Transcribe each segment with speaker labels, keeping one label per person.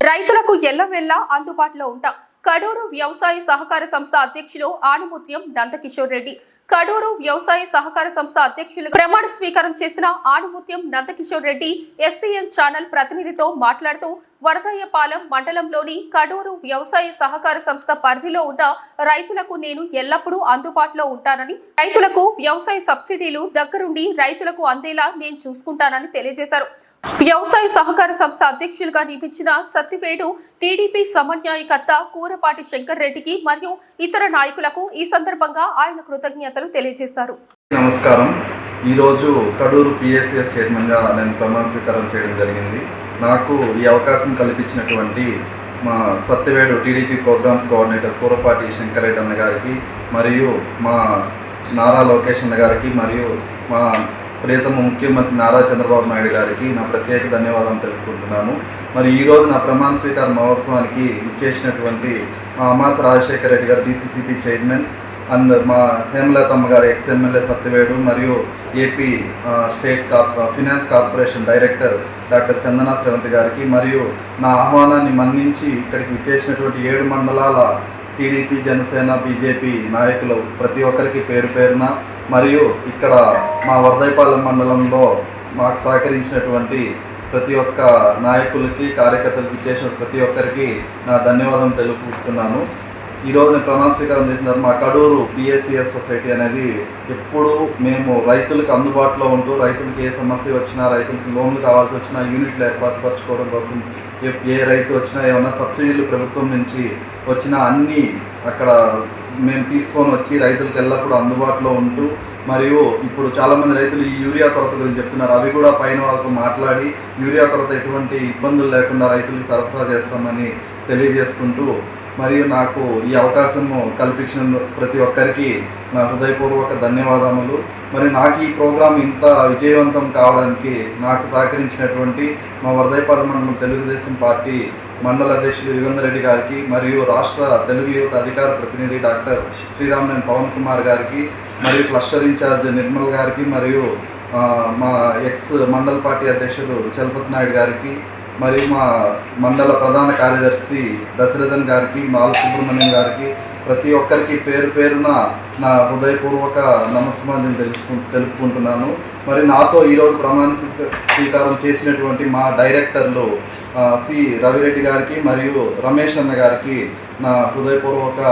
Speaker 1: రైతులకు ఎల్లవెల్లా అందుబాటులో ఉంటాం. కడూరు వ్యవసాయ సహకార సంస్థ అధ్యక్షులు ఆనుముత్యం నందకిషోర్ రెడ్డి. కడూరు వ్యవసాయ సహకార సంస్థ అధ్యక్షులు ప్రమాణ స్వీకారం చేసిన ఆనుముత్యం నందకిషోర్ రెడ్డి ఎస్సీఎన్ ఛానల్ ప్రతినిధితో మాట్లాడుతూ వరదయ్యపాలెం మండలంలోని కడూరు వ్యవసాయ సహకార సంస్థ పరిధిలో ఉన్న రైతులకు నేను ఎల్లప్పుడూ అందుబాటులో ఉంటానని రైతులకు వ్యవసాయ సబ్సిడీలు దగ్గరుండి రైతులకు అందేలా నేను చూసుకుంటానని తెలియజేశారు. వ్యవసాయ సహకార సంస్థ అధ్యక్షులుగా నియమించిన సత్తివేడు టీడీపీ సమన్వయకర్త కూరపాటి శంకర్ రెడ్డికి మరియు ఇతర నాయకులకు ఈ సందర్భంగా ఆయన కృతజ్ఞత కృతజ్ఞతలు తెలియజేశారు.
Speaker 2: నమస్కారం. ఈరోజు కడూరు పిఎస్సిఎస్ చైర్మన్గా నేను ప్రమాణ స్వీకారం చేయడం జరిగింది. నాకు ఈ అవకాశం కల్పించినటువంటి మా Satyavedu TDP programs coordinator Kurapati Shankarreddy అన్న గారికి మరియు మా నారా లోకేష్ అన్న గారికి మరియు మా ప్రియతమ ముఖ్యమంత్రి నారా చంద్రబాబు నాయుడు గారికి నా ప్రత్యేక ధన్యవాదాలు తెలుపుకుంటున్నాను. మరి ఈరోజు నా ప్రమాణ స్వీకార మహోత్సవానికి ఇచ్చేసినటువంటి మా అమాస రాజశేఖర రెడ్డి గారు డీసీసీపీ చైర్మన్ అండ్ మా హేమలతమ్మ గారు ఎక్స్ సత్యవేడు మరియు AP state corp finance corporation director doctor Chandana Sravanthi గారికి మరియు నా ఆహ్వానాన్ని మన్నించి ఇక్కడికి విచ్చేసినటువంటి ఏడు మండలాల టీడీపీ జనసేన బీజేపీ నాయకులు ప్రతి ఒక్కరికి పేరు పేరున మరియు ఇక్కడ మా వరదైపాలెం మండలంలో మాకు సహకరించినటువంటి ప్రతి ఒక్క నాయకులకి కార్యకర్తలకు ఇచ్చేసిన ప్రతి ఒక్కరికి నా ధన్యవాదం తెలుపుతున్నాను ఈరోజు నేను ప్రమాణ స్వీకారం చేసిన మా కడూరు పిఎస్సిఎస్ సొసైటీ అనేది ఎప్పుడు మేము రైతులకు అందుబాటులో ఉంటూ రైతులకు ఏ సమస్య వచ్చినా రైతులకు లోన్లు కావాల్సి వచ్చినా యూనిట్లు ఏర్పాటుపరచుకోవడం కోసం ఏ- ఏ రైతు వచ్చినా ఏమైనా సబ్సిడీలు ప్రభుత్వం నుంచి వచ్చిన అన్నీ అక్కడ మేము తీసుకొని వచ్చి రైతులకు ఎల్లప్పుడూ అందుబాటులో ఉంటూ మరియు ఇప్పుడు చాలామంది రైతులు ఈ యూరియా కొరత గురించి చెప్తున్నారు. అవి కూడా పైన వాళ్ళతో మాట్లాడి యూరియా కొరత ఎటువంటి ఇబ్బందులు లేకుండా రైతులకు సరఫరా చేస్తామని తెలియజేసుకుంటూ మరియు నాకు ఈ అవకాశము కల్పించిన ప్రతి ఒక్కరికి నా హృదయపూర్వక ధన్యవాదములు. మరి నాకు ఈ ప్రోగ్రాం ఇంత విజయవంతం కావడానికి నాకు సహకరించినటువంటి మా వరదైపాలెం మండలం తెలుగుదేశం పార్టీ మండల అధ్యక్షులు యుగంధర్ రెడ్డి గారికి మరియు రాష్ట్ర తెలుగు యువత అధికార ప్రతినిధి డాక్టర్ శ్రీరామనేని పవన్ కుమార్ గారికి మరియు క్లస్టర్ ఇన్ఛార్జ్ నిర్మల్ గారికి మరియు మా ఎక్స్ మండల పార్టీ అధ్యక్షుడు చలపతి నాయుడు గారికి మరియు మా మండల ప్రధాన కార్యదర్శి దశరథన్ గారికి బాల సుబ్రహ్మణ్యం గారికి ప్రతి ఒక్కరికి పేరు పేరున నా హృదయపూర్వక నమస్కారం తెలుసుకు తెలుపుకుంటున్నాను. మరి నాతో ఈరోజు ప్రమాణ స్వీకారం చేసినటువంటి మా డైరెక్టర్లు సి రవిరెడ్డి గారికి మరియు రమేష్ అన్న గారికి నా హృదయపూర్వక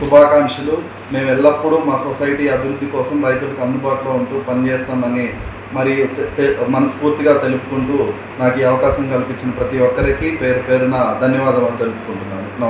Speaker 2: శుభాకాంక్షలు. మేము ఎల్లప్పుడూ మా సొసైటీ అభివృద్ధి కోసం రైతులకు అందుబాటులో ఉంటూ పనిచేస్తామని మరి తె- మనస్ఫూర్తిగా తెలుపుకుంటూ నాకు ఈ అవకాశం కల్పించిన ప్రతి ఒక్కరికి పేరు పేరున ధన్యవాదాలు తెలుపుకుంటున్నాను.